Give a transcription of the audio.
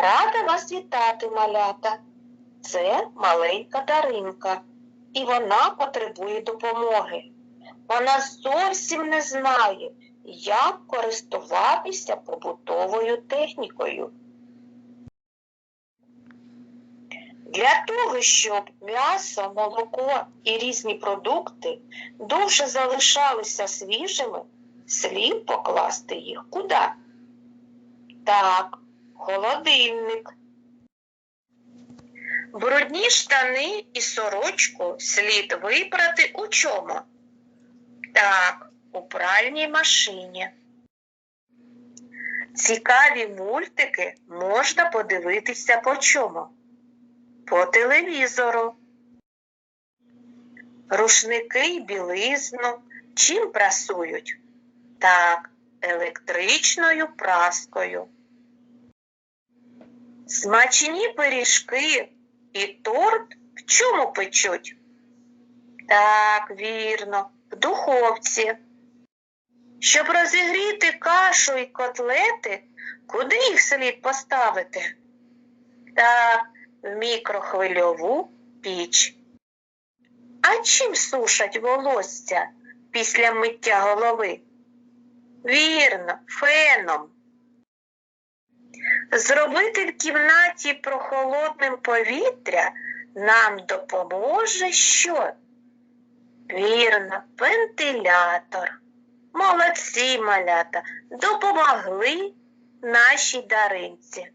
Рада вас вітати, малята. Це маленька Даринка, і вона потребує допомоги. Вона зовсім не знає, як користуватися побутовою технікою. Для того, щоб м'ясо, молоко і різні продукти довше залишалися свіжими, слід покласти їх куди? Так, холодильник. Брудні штани і сорочку слід випрати у чому? Так, у пральній машині. Цікаві мультики можна подивитися по чому? По телевізору. Рушники й білизну чим прасують? Так, електричною праскою. Смачні пиріжки і торт в чому печуть? Так, вірно, в духовці. Щоб розігріти кашу і котлети, куди їх слід поставити? Так, в мікрохвильову піч. А чим сушать волосся після миття голови? Вірно, феном. Зробити в кімнаті прохолодним повітря нам допоможе що? Вірно, вентилятор. Молодці малята, допомогли нашій даринці.